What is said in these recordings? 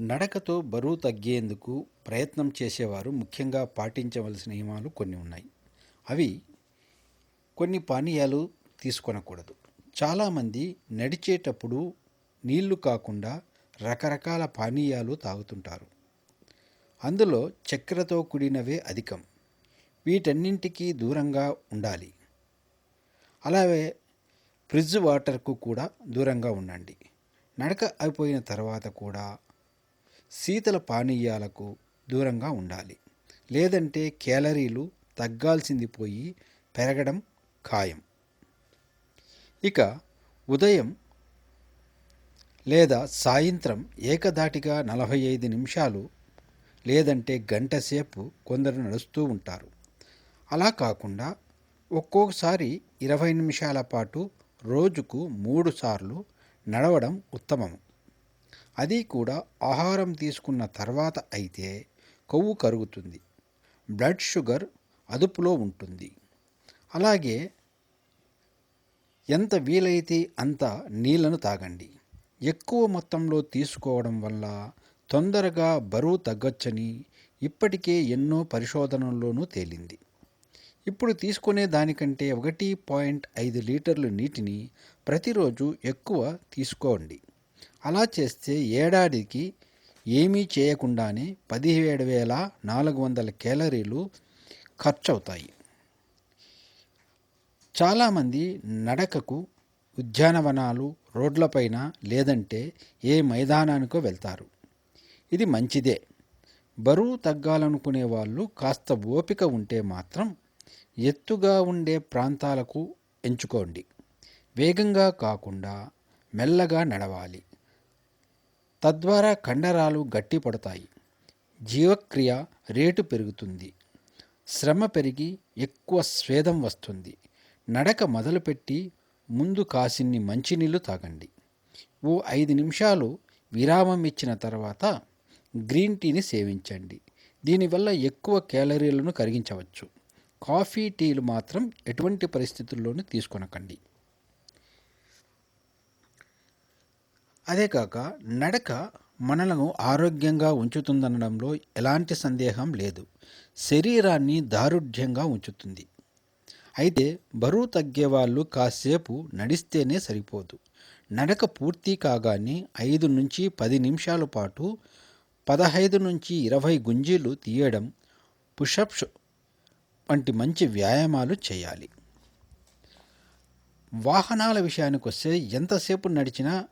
నడకతో బరువు తగ్గేందుకు ప్రయత్నం చేసేవారు ముఖ్యంగా పాటించవలసిన నియమాలు కొన్ని ఉన్నాయి. అవి కొన్ని పానీయాలు తీసుకొనకూడదు. చాలామంది నడిచేటప్పుడు నీళ్ళు కాకుండా రకరకాల పానీయాలు తాగుతుంటారు. అందులో చక్కెరతో కూడినవే అధికం. వీటన్నింటికీ దూరంగా ఉండాలి. అలాగే ఫ్రిడ్జ్ వాటర్కు కూడా దూరంగా ఉండండి. నడక అయిపోయిన తర్వాత కూడా శీతల పానీయాలకు దూరంగా ఉండాలి. లేదంటే క్యాలరీలు తగ్గాల్సింది పోయి పెరగడం ఖాయం. ఇక ఉదయం లేదా సాయంత్రం ఏకధాటిగా నలభై ఐదు నిమిషాలు లేదంటే గంట సేపు కొందరు నడుస్తూ ఉంటారు. అలా కాకుండా ఒక్కొక్కసారి ఇరవై నిమిషాల పాటు రోజుకు మూడు సార్లు నడవడం ఉత్తమం. అది కూడా ఆహారం తీసుకున్న తర్వాత అయితే కొవ్వు కరుగుతుంది. బ్లడ్ షుగర్ అదుపులో ఉంటుంది. అలాగే ఎంత వీలైతే అంత నీళ్ళను తాగండి. ఎక్కువ మొత్తంలో తీసుకోవడం వల్ల తొందరగా బరువు తగ్గొచ్చని ఇప్పటికే ఎన్నో పరిశోధనల్లోనూ తేలింది. ఇప్పుడు తీసుకునే దానికంటే ఒకటి పాయింట్ ఐదు లీటర్లు నీటిని ప్రతిరోజు ఎక్కువ తీసుకోండి. అలా చేస్తే ఏడాదికి ఏమీ చేయకుండానే పదిహేడు వేల నాలుగు వందల క్యాలరీలు ఖర్చవుతాయి. చాలామంది నడకకు ఉద్యానవనాలు రోడ్లపైన లేదంటే ఏ మైదానానికో వెళ్తారు. ఇది మంచిదే. బరువు తగ్గాలనుకునే వాళ్ళు కాస్త ఓపిక ఉంటే మాత్రం ఎత్తుగా ఉండే ప్రాంతాలకు ఎంచుకోండి. వేగంగా కాకుండా మెల్లగా నడవాలి. తద్వారా కండరాలు గట్టిపడతాయి. జీవక్రియ రేటు పెరుగుతుంది. శ్రమ పెరిగి ఎక్కువ స్వేదం వస్తుంది. నడక మొదలుపెట్టి ముందు కాసిన్ని మంచినీళ్ళు తాగండి. ఓ ఐదు నిమిషాలు విరామం ఇచ్చిన తర్వాత గ్రీన్ టీని సేవించండి. దీనివల్ల ఎక్కువ క్యాలరీలను కరిగించవచ్చు. కాఫీ టీలు మాత్రం ఎటువంటి పరిస్థితుల్లోనూ తీసుకొనకండి. అదే కాక నడక మనలను ఆరోగ్యంగా ఉంచుతుందనడంలో ఎలాంటి సందేహం లేదు. శరీరాన్ని దారుఢ్యంగా ఉంచుతుంది. అయితే బరువు తగ్గే వాళ్ళు కాసేపు నడిస్తేనే సరిపోదు. నడక పూర్తి కాగానే ఐదు నుంచి పది నిమిషాల పాటు పదహైదు నుంచి ఇరవై గుంజీలు తీయడం పుషప్స్ వంటి మంచి వ్యాయామాలు చేయాలి. వాహనాల విషయానికి వస్తే ఎంతసేపు నడిచినా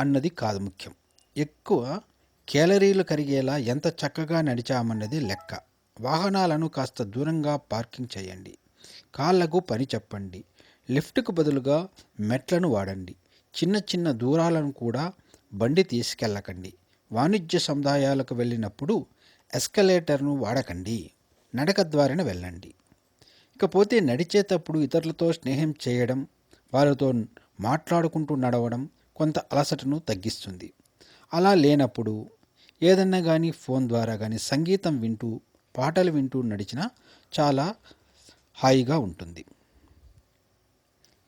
అన్నది కాదు ముఖ్యం. ఎక్కువ క్యాలరీలు కరిగేలా ఎంత చక్కగా నడిచామన్నది లెక్క. వాహనాలను కాస్త దూరంగా పార్కింగ్ చేయండి. కాళ్ళకు పని చెప్పండి. లిఫ్ట్కు బదులుగా మెట్లను వాడండి. చిన్న చిన్న దూరాలను కూడా బండి తీసుకెళ్ళకండి. వాణిజ్య సముదాయాలకు వెళ్ళినప్పుడు ఎస్కలేటర్ను వాడకండి. నడక ద్వారాన వెళ్ళండి. ఇకపోతే నడిచేటప్పుడు ఇతరులతో స్నేహం చేయడం వారితో మాట్లాడుకుంటూ నడవడం కొంత అలసటను తగ్గిస్తుంది. అలా లేనప్పుడు ఏదన్నా కానీ ఫోన్ ద్వారా కానీ సంగీతం వింటూ పాటలు వింటూ నడిచినా చాలా హాయిగా ఉంటుంది.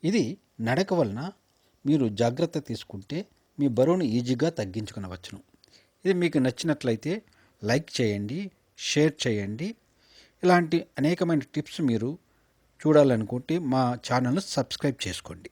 ఇది నడక వలన మీరు జాగ్రత్త తీసుకుంటే మీ బరువును ఈజీగా తగ్గించుకునవచ్చును. ఇది మీకు నచ్చినట్లయితే లైక్ చేయండి షేర్ చేయండి. ఇలాంటి అనేకమైన టిప్స్ మీరు చూడాలనుకుంటే మా ఛానల్ను సబ్స్క్రైబ్ చేసుకోండి.